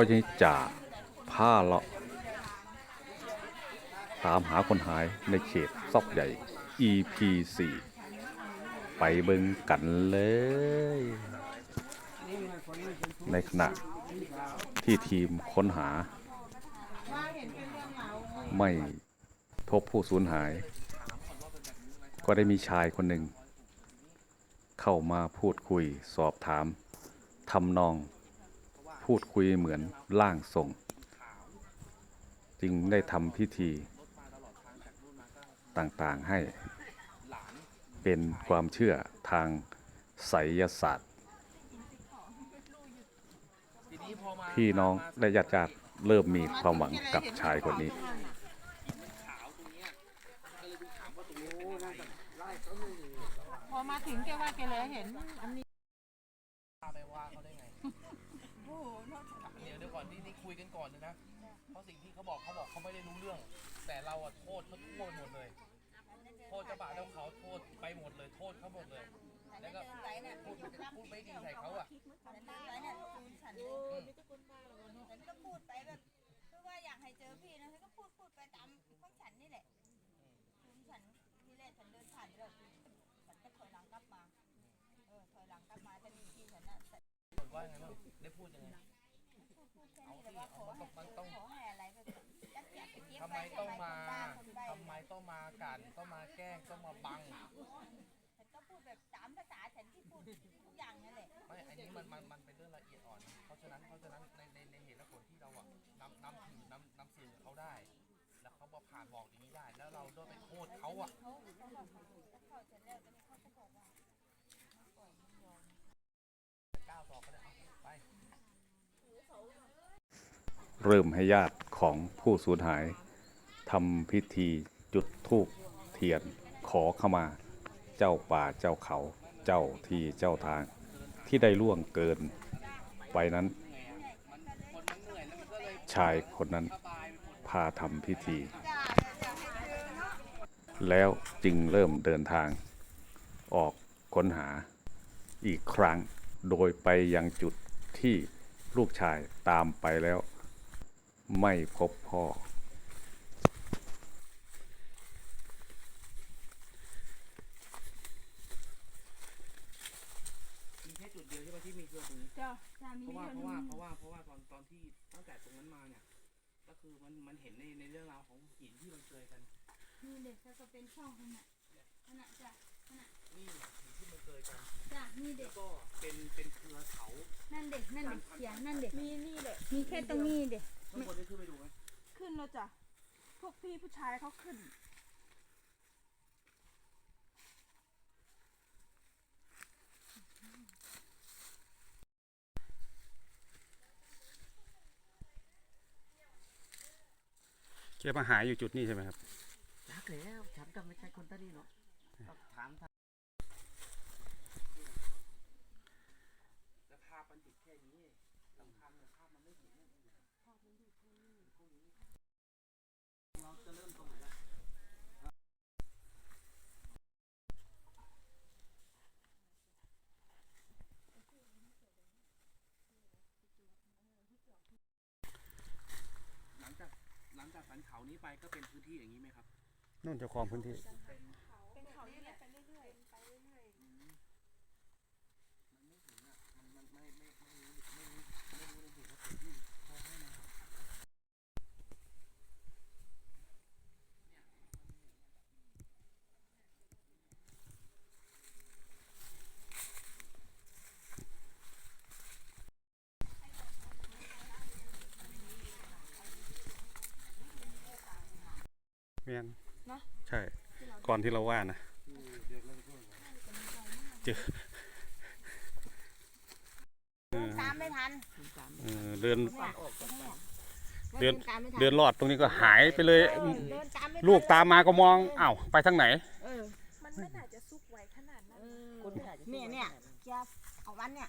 พ่อใหญ่จ่าผ้าเลาะตามหาคนหายในเขตซอกใหญ่ EP 4ไปเบิ่งกันเลย ในขณะที่ทีมค้นหา ไม่พบผู้สูญหาย ก็ได้มีชายคนหนึ่ง เข้ามาพูดคุยสอบถามทำนอง พูดคุยเหมือนล่างทรง จึงได้ทำพิธีต่างๆให้เป็นความเชื่อทางไสยศาสตร์ พี่น้องและญาติญาติเริ่มมีความหวังกับชายคนนี้ พอมาถึงแกว่าแกเลยเห็นอันนี้ ไปว่าเขาได้ไง เดี๋ยวเดี๋ยวก่อนนี่นี่คุยกันก่อนเลยนะ เพราะสิ่งที่เขาบอกเขาบอกเขาไม่ได้รู้เรื่อง แต่เราอะโทษเขาโทษหมดเลย โทษเจ้าบ่าวเจ้าเขาโทษไปหมดเลย โทษเขาหมดเลย แล้วก็พูดพูดไม่ดีใส่เขาอะฉันก็พูดไปแบบคือว่าอยากให้เจอพี่นะฉันก็พูดพูดไปตามของฉันนี่แหละคือฉันที่แรกฉันเดินผ่านเลยฉันก็ถอยหลังกลับมา เออถอยหลังกลับมาจะมีพี่ฉันน่ะแต่ ว่าไงบ้างได้พูดยังไงพูดพูดแค่นี้แต่ว่าขอให้ขอให้อะไรแบบจะเก็บไปเก็บทำไมต้องมา ทำไมต้องมากันต้องมาแกล้งต้องมาบัง ฉันก็พูดแบบตามภาษาฉันที่พูดทุกอย่างนั่นแหละไม่ อันนี้มันมันมันเป็นเรื่องละเอียดอ่อน เพราะฉะนั้นเพราะฉะนั้นในในในเหตุและผลที่เราอะนำนำถือนำนำสื่อเขาได้ แล้วเขาบอกผ่านบอกอย่างนี้ได้ แล้วเราด้วยไปโทษเขาอะ เขาเขาบอกจะเข้าฉันแล้วแต่เขาก็บอกว่า ก้าวต่อก็ได้เอาไป เริ่มให้ญาติของผู้สูญหายทำพิธีจุดธูปเทียนขอขมาเจ้าป่าเจ้าเขาเจ้าที่เจ้าทางที่ได้ล่วงเกินไปนั้น ชายคนนั้นพาทำพิธี แล้วจึงเริ่มเดินทาง ออกค้นหาอีกครั้งโดยไปยังจุดที่ลูกชายตามไปแล้ว ไม่พบพ่อ มีแค่จุดเดียวใช่ไหมที่มีเชือกตรงนี้จ้าเพราะว่าเพราะว่าเพราะว่าเพราะว่าตอนตอนที่ตั้งแต่ตรงนั้นมาเนี่ย ก็คือมันมันเห็นในในเรื่องราวของหินที่มันเกยกันนี่เด็กแล้วก็เป็นช่องขนาดขนาดจ้ะนี่หินที่มันเกยกันจ้ะนี่เด็แล้กวก็เป็นเป็นเครือเขานั่นเด็กนั่นเด็กเขียนนั่นเด็กมีนี่แหละมีแค่ตรงนี้เด็ก ข้างบนได้ขึ้นไปดูไหมขึ้นแล้วจ้ะ พวกพี่ผู้ชายเขาขึ้น แกมาหาอยู่จุดนี้ใช่ไหมครับรักแล้วฉันก็ไม่ใช่คนตานีเนาะต้องถามทางแล้วภาพมันติดแค่นี้สำคัญเนี่ยภาพมันไม่เห็น เนี่ยภาพมันอยู่ตรงนี้ตรงนี้เราจะเริ่มตรงไหนล่ะหลังจากหลังจากสันเขานี้ไปก็เป็นพื้นที่อย่างนี้ไหมครับ นู่นเจ้าของพื้นที่ เป็นเขานี่แหละไปเรื่อยๆไปเรื่อย มันไม่ถึงอะ มันมันไม่ไม่ไม่รู้ไม่รู้ไม่รู้ในเหตุและผลที่เขาให้มา เมียน ๆนะ ใช่ ก่อนที่เราว่านะเจอเออตามไม่ทันเออเดินเดิเดินนตามไม่ทันเดินลอดตรงนี้ก็หายไปเลยเดินตามไม่ทันลูกตามมาก็มองอ้าวไปทางไหนเออมันไม่น่าจะซุกไว้ขนาดนั้นเนี่ยเนี่ยจะเอาวันเนี่ย